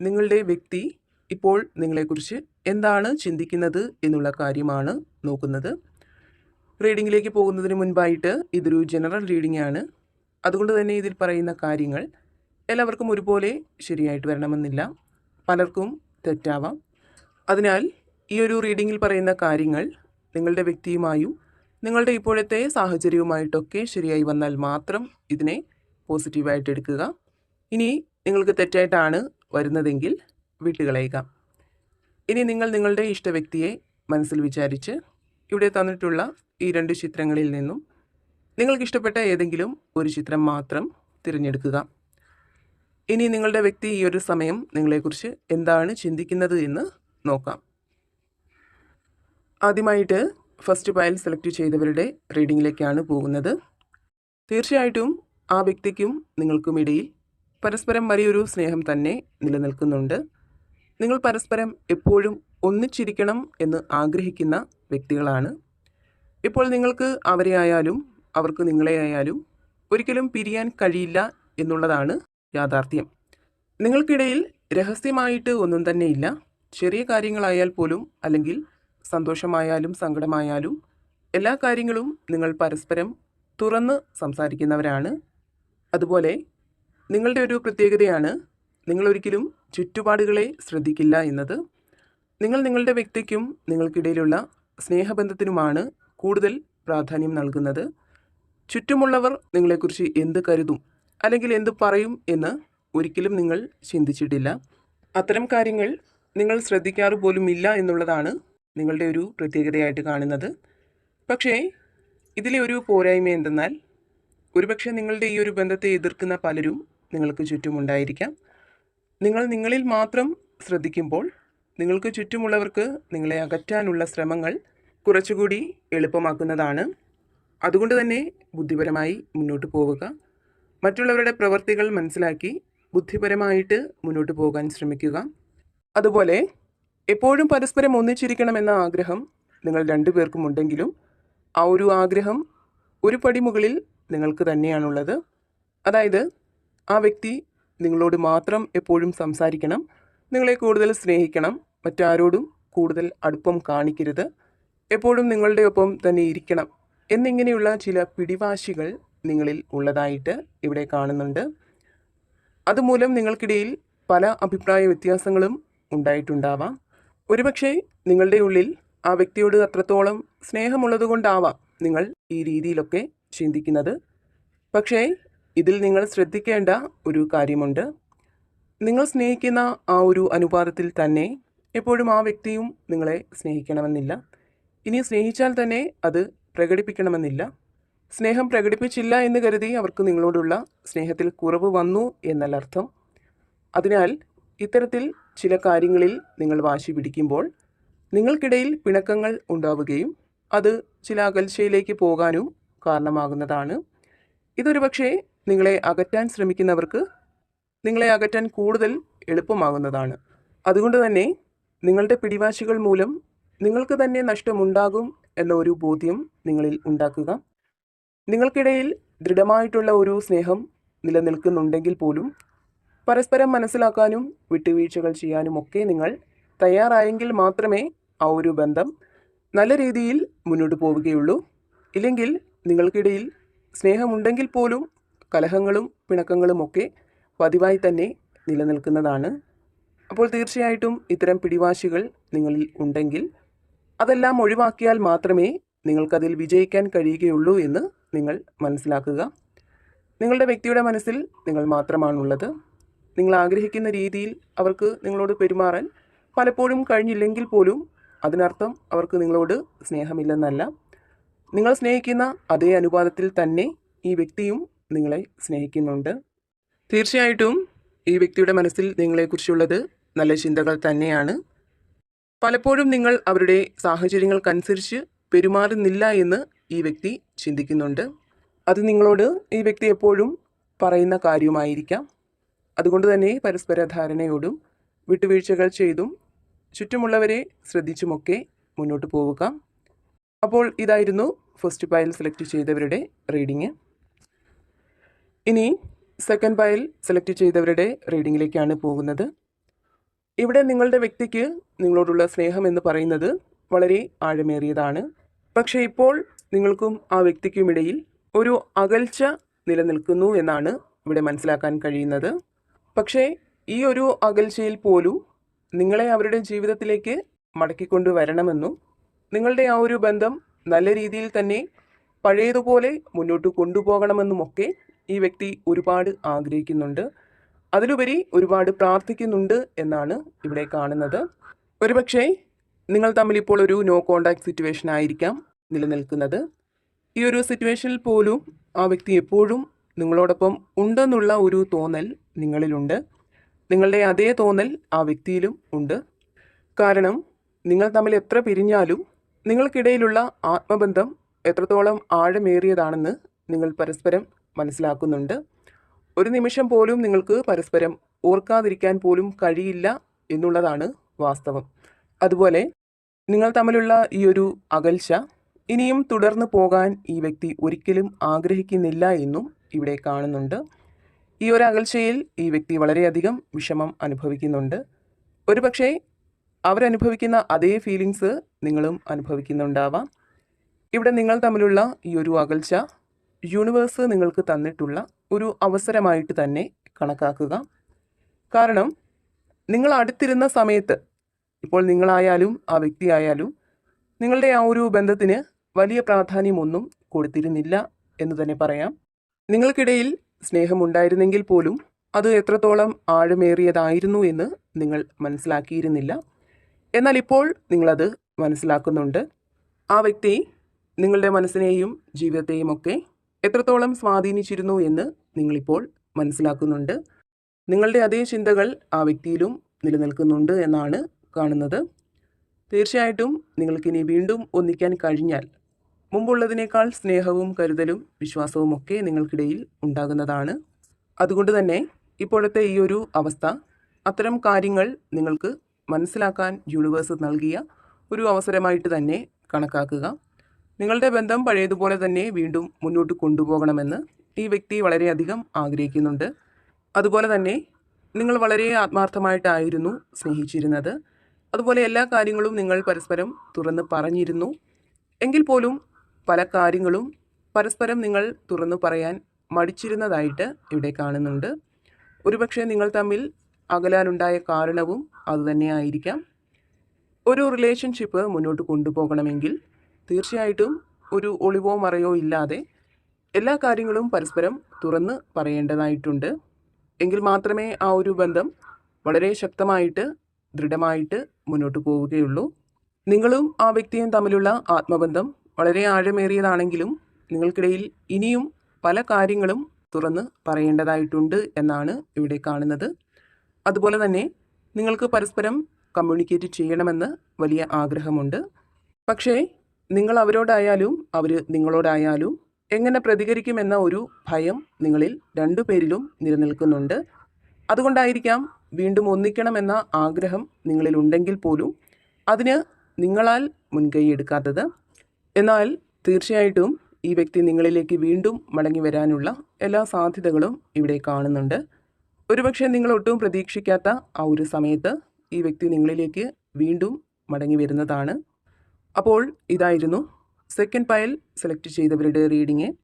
നിങ്ങളുടെ വ്യക്തി ഇപ്പോൾ നിങ്ങളെക്കുറിച്ച് എന്താണ് ചിന്തിക്കുന്നത് എന്നുള്ള കാര്യമാണ് നോക്കുന്നത്. റീഡിങ്ങിലേക്ക് പോകുന്നതിന് മുൻപായിട്ട് ഇതൊരു ജനറൽ റീഡിംഗ് ആണ് അതുകൊണ്ട് തന്നെ ഇതിൽ പറയുന്ന കാര്യങ്ങൾ എല്ലാവർക്കും ഒരുപോലെ ശരിയായിട്ട് വരണമെന്നില്ല. പലർക്കും തെറ്റാവാം. അതിനാൽ ഈ ഒരു റീഡിങ്ങിൽ പറയുന്ന കാര്യങ്ങൾ നിങ്ങളുടെ വ്യക്തിയുമായും നിങ്ങളുടെ ഇപ്പോഴത്തെ സാഹചര്യവുമായിട്ടൊക്കെ ശരിയായി വന്നാൽ മാത്രം ഇതിനെ പോസിറ്റീവായിട്ട് എടുക്കുക. ഇനി നിങ്ങൾക്ക് തെറ്റായിട്ടാണ് വരുന്നതെങ്കിൽ വിട്ടുകളയുക. ഇനി നിങ്ങൾ നിങ്ങളുടെ ഇഷ്ട വ്യക്തിയെ മനസ്സിൽ വിചാരിച്ച് ഇവിടെ തന്നിട്ടുള്ള ഈ രണ്ട് ചിത്രങ്ങളിൽ നിന്നും നിങ്ങൾക്കിഷ്ടപ്പെട്ട ഏതെങ്കിലും ഒരു ചിത്രം മാത്രം തിരഞ്ഞെടുക്കുക. ഇനി നിങ്ങളുടെ വ്യക്തി ഈ ഒരു സമയം നിങ്ങളെക്കുറിച്ച് എന്താണ് ചിന്തിക്കുന്നത് എന്ന് നോക്കാം. ആദ്യമായിട്ട് ഫസ്റ്റ് പയൽ സെലക്ട് ചെയ്തവരുടെ റീഡിങ്ങിലേക്കാണ് പോകുന്നത്. തീർച്ചയായിട്ടും ആ വ്യക്തിക്കും നിങ്ങൾക്കും ഇടയിൽ പരസ്പരം വലിയൊരു സ്നേഹം തന്നെ നിലനിൽക്കുന്നുണ്ട്. നിങ്ങൾ പരസ്പരം എപ്പോഴും ഒന്നിച്ചിരിക്കണം എന്ന് ആഗ്രഹിക്കുന്ന വ്യക്തികളാണ്. ഇപ്പോൾ നിങ്ങൾക്ക് അവരെ ആയാലും അവർക്ക് നിങ്ങളെ ആയാലും ഒരിക്കലും പിരിയാൻ കഴിയില്ല എന്നുള്ളതാണ് യാഥാർത്ഥ്യം. നിങ്ങൾക്കിടയിൽ രഹസ്യമായിട്ട് ഒന്നും തന്നെ ഇല്ല. ചെറിയ കാര്യങ്ങളായാൽ പോലും അല്ലെങ്കിൽ സന്തോഷമായാലും സങ്കടമായാലും എല്ലാ കാര്യങ്ങളും നിങ്ങൾ പരസ്പരം തുറന്ന് സംസാരിക്കുന്നവരാണ്. അതുപോലെ നിങ്ങളുടെ ഒരു പ്രത്യേകതയാണ് നിങ്ങളൊരിക്കലും ചുറ്റുപാടുകളെ ശ്രദ്ധിക്കില്ല എന്നത്. നിങ്ങൾ നിങ്ങളുടെ വ്യക്തിക്കും നിങ്ങൾക്കിടയിലുള്ള സ്നേഹബന്ധത്തിനുമാണ് കൂടുതൽ പ്രാധാന്യം നൽകുന്നത്. ചുറ്റുമുള്ളവർ നിങ്ങളെക്കുറിച്ച് എന്ത് കരുതും അല്ലെങ്കിൽ എന്ത് പറയും എന്ന് ഒരിക്കലും നിങ്ങൾ ചിന്തിച്ചിട്ടില്ല. അത്തരം കാര്യങ്ങൾ നിങ്ങൾ ശ്രദ്ധിക്കാറ് പോലും ഇല്ല എന്നുള്ളതാണ് നിങ്ങളുടെ ഒരു പ്രത്യേകതയായിട്ട് കാണുന്നത്. പക്ഷേ ഇതിലെ ഒരു പോരായ്മ എന്തെന്നാൽ ഒരുപക്ഷെ നിങ്ങളുടെ ഈ ഒരു ബന്ധത്തെ എതിർക്കുന്ന പലരും നിങ്ങൾക്ക് ചുറ്റുമുണ്ടായിരിക്കാം. നിങ്ങൾ നിങ്ങളിൽ മാത്രം ശ്രദ്ധിക്കുമ്പോൾ നിങ്ങൾക്ക് ചുറ്റുമുള്ളവർക്ക് നിങ്ങളെ അകറ്റാനുള്ള ശ്രമങ്ങൾ കുറച്ചുകൂടി എളുപ്പമാക്കുന്നതാണ്. അതുകൊണ്ട് തന്നെ ബുദ്ധിപരമായി മുന്നോട്ട് പോവുക. മറ്റുള്ളവരുടെ പ്രവർത്തികൾ മനസ്സിലാക്കി ബുദ്ധിപരമായിട്ട് മുന്നോട്ട് പോകാൻ ശ്രമിക്കുക. അതുപോലെ എപ്പോഴും പരസ്പരം ഒന്നിച്ചിരിക്കണമെന്ന ആഗ്രഹം നിങ്ങൾ രണ്ടുപേർക്കും ഉണ്ടെങ്കിലും ആ ഒരു ആഗ്രഹം ഒരു പടി മുകളിൽ നിങ്ങൾക്ക് തന്നെയാണുള്ളത്. അതായത് ആ വ്യക്തി നിങ്ങളോട് മാത്രം എപ്പോഴും സംസാരിക്കണം നിങ്ങളെ കൂടുതൽ സ്നേഹിക്കണം മറ്റാരോടും കൂടുതൽ അടുപ്പം കാണിക്കരുത് എപ്പോഴും നിങ്ങളുടെ ഒപ്പം തന്നെ ഇരിക്കണം എന്നിങ്ങനെയുള്ള ചില പിടിവാശികൾ നിങ്ങളിൽ ഉള്ളതായിട്ട് ഇവിടെ കാണുന്നുണ്ട്. അതുമൂലം നിങ്ങൾക്കിടയിൽ പല അഭിപ്രായ വ്യത്യാസങ്ങളും ഉണ്ടായിട്ടുണ്ടാവാം. ഒരുപക്ഷെ നിങ്ങളുടെ ഉള്ളിൽ ആ വ്യക്തിയോട് അത്രത്തോളം സ്നേഹമുള്ളതുകൊണ്ടാവാം നിങ്ങൾ ഈ രീതിയിലൊക്കെ ചിന്തിക്കുന്നത്. പക്ഷേ ഇതിൽ നിങ്ങൾ ശ്രദ്ധിക്കേണ്ട ഒരു കാര്യമുണ്ട്. നിങ്ങൾ സ്നേഹിക്കുന്ന ആ ഒരു അനുപാതത്തിൽ തന്നെ എപ്പോഴും ആ വ്യക്തിയും നിങ്ങളെ സ്നേഹിക്കണമെന്നില്ല. ഇനി സ്നേഹിച്ചാൽ തന്നെ അത് പ്രകടിപ്പിക്കണമെന്നില്ല. സ്നേഹം പ്രകടിപ്പിച്ചില്ല എന്ന് കരുതി അവർക്ക് നിങ്ങളോടുള്ള സ്നേഹത്തിൽ കുറവ് വന്നു എന്നല്ല അർത്ഥം അതിനാൽ ഇത്തരത്തിൽ ചില കാര്യങ്ങളിൽ നിങ്ങൾ വാശി പിടിക്കുമ്പോൾ നിങ്ങൾക്കിടയിൽ പിണക്കങ്ങൾ ഉണ്ടാവുകയും അത് ചില അകൽച്ചയിലേക്ക് പോകാനും കാരണമാകുന്നതാണ്. ഇതൊരു പക്ഷേ നിങ്ങളെ അകറ്റാൻ ശ്രമിക്കുന്നവർക്ക് നിങ്ങളെ അകറ്റാൻ കൂടുതൽ എളുപ്പമാകുന്നതാണ്. അതുകൊണ്ട് തന്നെ നിങ്ങളുടെ പിടിവാശികൾ മൂലം നിങ്ങൾക്ക് തന്നെ നഷ്ടമുണ്ടാകും എന്ന ഒരു ബോധ്യം നിങ്ങളിൽ ഉണ്ടാക്കുക. നിങ്ങൾക്കിടയിൽ ദൃഢമായിട്ടുള്ള ഒരു സ്നേഹം നിലനിൽക്കുന്നുണ്ടെങ്കിൽ പോലും പരസ്പരം മനസ്സിലാക്കാനും വിട്ടുവീഴ്ചകൾ ചെയ്യാനുമൊക്കെ നിങ്ങൾ തയ്യാറായെങ്കിൽ മാത്രമേ ആ ഒരു ബന്ധം നല്ല രീതിയിൽ മുന്നോട്ട് പോവുകയുള്ളൂ. ഇല്ലെങ്കിൽ നിങ്ങൾക്കിടയിൽ സ്നേഹമുണ്ടെങ്കിൽ പോലും കലഹങ്ങളും പിണക്കങ്ങളുമൊക്കെ പതിവായി തന്നെ നിലനിൽക്കുന്നതാണ്. അപ്പോൾ തീർച്ചയായിട്ടും ഇത്തരം പിടിവാശികൾ നിങ്ങളിൽ ഉണ്ടെങ്കിൽ അതെല്ലാം ഒഴിവാക്കിയാൽ മാത്രമേ നിങ്ങൾക്കതിൽ വിജയിക്കാൻ കഴിയുകയുള്ളൂ എന്ന് നിങ്ങൾ മനസ്സിലാക്കുക. നിങ്ങളുടെ വ്യക്തിയുടെ മനസ്സിൽ നിങ്ങൾ മാത്രമാണുള്ളത്. നിങ്ങൾ ആഗ്രഹിക്കുന്ന രീതിയിൽ അവർക്ക് നിങ്ങളോട് പെരുമാറാൻ പലപ്പോഴും കഴിഞ്ഞില്ലെങ്കിൽ പോലും അതിനർത്ഥം അവർക്ക് നിങ്ങളോട് സ്നേഹമില്ലെന്നല്ല. നിങ്ങൾ സ്നേഹിക്കുന്ന അതേ അനുപാതത്തിൽ തന്നെ ഈ വ്യക്തിയും നിങ്ങളെ സ്നേഹിക്കുന്നുണ്ട്. തീർച്ചയായിട്ടും ഈ വ്യക്തിയുടെ മനസ്സിൽ നിങ്ങളെക്കുറിച്ചുള്ളത് നല്ല ചിന്തകൾ തന്നെയാണ്. പലപ്പോഴും നിങ്ങൾ അവരുടെ സാഹചര്യങ്ങൾക്കനുസരിച്ച് പെരുമാറുന്നില്ല എന്ന് ഈ വ്യക്തി ചിന്തിക്കുന്നുണ്ട്. അത് നിങ്ങളോട് ഈ വ്യക്തി എപ്പോഴും പറയുന്ന കാര്യമായിരിക്കാം അതുകൊണ്ട് തന്നെ പരസ്പര ധാരണയോടും വിട്ടുവീഴ്ചകൾ ചെയ്തും ചുറ്റുമുള്ളവരെ ശ്രദ്ധിച്ചുമൊക്കെ മുന്നോട്ട് പോവുക. അപ്പോൾ ഇതായിരുന്നു ഫസ്റ്റ് പായൽ സെലക്ട് ചെയ്തവരുടെ റീഡിങ്. ഇനി സെക്കൻഡ് പയൽ സെലക്ട് ചെയ്തവരുടെ റീഡിങ്ങിലേക്കാണ് പോകുന്നത്. ഇവിടെ നിങ്ങളുടെ വ്യക്തിക്ക് നിങ്ങളോടുള്ള സ്നേഹം എന്ന് പറയുന്നത് വളരെ ആഴമേറിയതാണ്. പക്ഷേ ഇപ്പോൾ നിങ്ങൾക്കും ആ വ്യക്തിക്കുമിടയിൽ ഒരു അകൽച്ച നിലനിൽക്കുന്നു എന്നാണ് ഇവിടെ മനസ്സിലാക്കാൻ കഴിയുന്നത്. പക്ഷേ ഈ ഒരു അകൽച്ചയിൽ പോലും നിങ്ങളെ അവരുടെ ജീവിതത്തിലേക്ക് മടക്കിക്കൊണ്ടു വരണമെന്നും നിങ്ങളുടെ ആ ഒരു ബന്ധം നല്ല രീതിയിൽ തന്നെ പഴയതുപോലെ മുന്നോട്ട് കൊണ്ടുപോകണമെന്നുമൊക്കെ ഈ വ്യക്തി ഒരുപാട് ആഗ്രഹിക്കുന്നുണ്ട്. അതിലുപരി ഒരുപാട് പ്രാർത്ഥിക്കുന്നുണ്ട് എന്നാണ് ഇവിടെ കാണുന്നത്. ഒരുപക്ഷെ നിങ്ങൾ തമ്മിൽ ഇപ്പോൾ ഒരു നോ കോണ്ടാക്ട് സിറ്റുവേഷൻ ആയിരിക്കാം നിലനിൽക്കുന്നത്. ഈ ഒരു സിറ്റുവേഷനിൽ പോലും ആ വ്യക്തി എപ്പോഴും നിങ്ങളോടൊപ്പം ഉണ്ടെന്നുള്ള ഒരു തോന്നൽ നിങ്ങളിലുണ്ട്. നിങ്ങളുടെ അതേ തോന്നൽ ആ വ്യക്തിയിലും ഉണ്ട്. കാരണം നിങ്ങൾ തമ്മിൽ എത്ര പിരിഞ്ഞാലും നിങ്ങൾക്കിടയിലുള്ള ആത്മബന്ധം എത്രത്തോളം ആഴമേറിയതാണെന്ന് നിങ്ങൾ പരസ്പരം മനസ്സിലാക്കുന്നുണ്ട്. ഒരു നിമിഷം പോലും നിങ്ങൾക്ക് പരസ്പരം ഓർക്കാതിരിക്കാൻ പോലും കഴിയില്ല എന്നുള്ളതാണ് വാസ്തവം. അതുപോലെ നിങ്ങൾ തമ്മിലുള്ള ഈ ഒരു അകൽച്ച ഇനിയും തുടർന്ന് പോകാൻ ഈ വ്യക്തി ഒരിക്കലും ആഗ്രഹിക്കുന്നില്ല എന്നും ഇവിടെ കാണുന്നുണ്ട്. ഈ ഒരു അകൽച്ചയിൽ ഈ വ്യക്തി വളരെയധികം വിഷമം അനുഭവിക്കുന്നുണ്ട്. ഒരുപക്ഷേ അവരനുഭവിക്കുന്ന അതേ ഫീലിങ്സ് നിങ്ങളും അനുഭവിക്കുന്നുണ്ടാവാം. ഇവിടെ നിങ്ങൾ തമ്മിലുള്ള ഈ ഒരു അകൽച്ച യൂണിവേഴ്സ് നിങ്ങൾക്ക് തന്നിട്ടുള്ള ഒരു അവസരമായിട്ട് തന്നെ കണക്കാക്കുക. കാരണം നിങ്ങൾ അടുത്തിരുന്ന സമയത്ത് ഇപ്പോൾ നിങ്ങളായാലും ആ വ്യക്തിയായാലും നിങ്ങളുടെ ആ ഒരു ബന്ധത്തിന് വലിയ പ്രാധാന്യമൊന്നും കൊടുത്തിരുന്നില്ല എന്ന് തന്നെ പറയാം. നിങ്ങൾക്കിടയിൽ സ്നേഹമുണ്ടായിരുന്നെങ്കിൽ പോലും അത് എത്രത്തോളം ആഴമേറിയതായിരുന്നു എന്ന് നിങ്ങൾ മനസ്സിലാക്കിയിരുന്നില്ല. എന്നാൽ ഇപ്പോൾ നിങ്ങളത് മനസ്സിലാക്കുന്നുണ്ട്. ആ വ്യക്തി നിങ്ങളുടെ മനസ്സിനെയും ജീവിതത്തെയും ഒക്കെ എത്രത്തോളം സ്വാധീനിച്ചിരുന്നു എന്ന് നിങ്ങളിപ്പോൾ മനസ്സിലാക്കുന്നുണ്ട്. നിങ്ങളുടെ അതേ ചിന്തകൾ ആ വ്യക്തിയിലും നിലനിൽക്കുന്നുണ്ട് എന്നാണ് കാണുന്നത്. തീർച്ചയായിട്ടും നിങ്ങൾക്കിനി വീണ്ടും ഒന്നിക്കാൻ കഴിഞ്ഞാൽ മുമ്പുള്ളതിനേക്കാൾ സ്നേഹവും കരുതലും വിശ്വാസവും ഒക്കെ നിങ്ങൾക്കിടയിൽ ഉണ്ടാകുന്നതാണ്. അതുകൊണ്ട് തന്നെ ഇപ്പോഴത്തെ ഈ ഒരു അവസ്ഥ അത്തരം കാര്യങ്ങൾ നിങ്ങൾക്ക് മനസ്സിലാക്കാൻ യൂണിവേഴ്സ് നൽകിയ ഒരു അവസരമായിട്ട് തന്നെ കണക്കാക്കുക. നിങ്ങളുടെ ബന്ധം പഴയതുപോലെ തന്നെ വീണ്ടും മുന്നോട്ട് കൊണ്ടുപോകണമെന്ന് ഈ വ്യക്തി വളരെയധികം ആഗ്രഹിക്കുന്നുണ്ട്. അതുപോലെ തന്നെ നിങ്ങൾ വളരെ ആത്മാർത്ഥമായിട്ടായിരുന്നു സ്നേഹിച്ചിരുന്നത്. അതുപോലെ എല്ലാ കാര്യങ്ങളും നിങ്ങൾ പരസ്പരം തുറന്ന് പറഞ്ഞിരുന്നു. എങ്കിൽ പോലും പല കാര്യങ്ങളും പരസ്പരം നിങ്ങൾ തുറന്നു പറയാൻ മടിച്ചിരുന്നതായിട്ട് ഇവിടെ കാണുന്നുണ്ട്. ഒരുപക്ഷെ നിങ്ങൾ തമ്മിൽ അകലാനുണ്ടായ കാരണവും അതുതന്നെയായിരിക്കാം. ഒരു റിലേഷൻഷിപ്പ് മുന്നോട്ട് കൊണ്ടുപോകണമെങ്കിൽ തീർച്ചയായിട്ടും ഒരു ഒളിവോ മറയോ ഇല്ലാതെ എല്ലാ കാര്യങ്ങളും പരസ്പരം തുറന്ന് പറയേണ്ടതായിട്ടുണ്ട്. എങ്കിൽ മാത്രമേ ആ ഒരു ബന്ധം വളരെ ശക്തമായിട്ട് ദൃഢമായിട്ട് മുന്നോട്ട് പോവുകയുള്ളൂ. നിങ്ങളും ആ വ്യക്തിയും തമ്മിലുള്ള ആത്മബന്ധം വളരെ ആഴമേറിയതാണെങ്കിലും നിങ്ങൾക്കിടയിൽ ഇനിയും പല കാര്യങ്ങളും തുറന്ന് പറയേണ്ടതായിട്ടുണ്ട് എന്നാണ് ഇവിടെ കാണുന്നത്. അതുപോലെ തന്നെ നിങ്ങൾക്ക് പരസ്പരം കമ്മ്യൂണിക്കേറ്റ് ചെയ്യണമെന്ന് വലിയ ആഗ്രഹമുണ്ട്. പക്ഷേ നിങ്ങൾ അവരോടായാലും അവർ നിങ്ങളോടായാലും എങ്ങനെ പ്രതികരിക്കുമെന്ന ഒരു ഭയം നിങ്ങളിൽ രണ്ടു പേരിലും നിലനിൽക്കുന്നുണ്ട്. അതുകൊണ്ടായിരിക്കാം വീണ്ടും ഒന്നിക്കണമെന്ന ആഗ്രഹം നിങ്ങളിൽ ഉണ്ടെങ്കിൽ പോലും അതിന് നിങ്ങളാൽ മുൻകൈ എടുക്കാത്തത്. എന്നാൽ തീർച്ചയായിട്ടും ഈ വ്യക്തി നിങ്ങളിലേക്ക് വീണ്ടും മടങ്ങി വരാനുള്ള എല്ലാ സാധ്യതകളും ഇവിടെ കാണുന്നുണ്ട്. ഒരുപക്ഷെ നിങ്ങൾ ഒട്ടും പ്രതീക്ഷിക്കാത്ത ആ ഒരു സമയത്ത് ഈ വ്യക്തി നിങ്ങളിലേക്ക് വീണ്ടും മടങ്ങി വരുന്നതാണ്. അപ്പോൾ ഇതായിരുന്നു സെക്കൻഡ് പയൽ സെലക്ട് ചെയ്തവരുടെ റീഡിങ്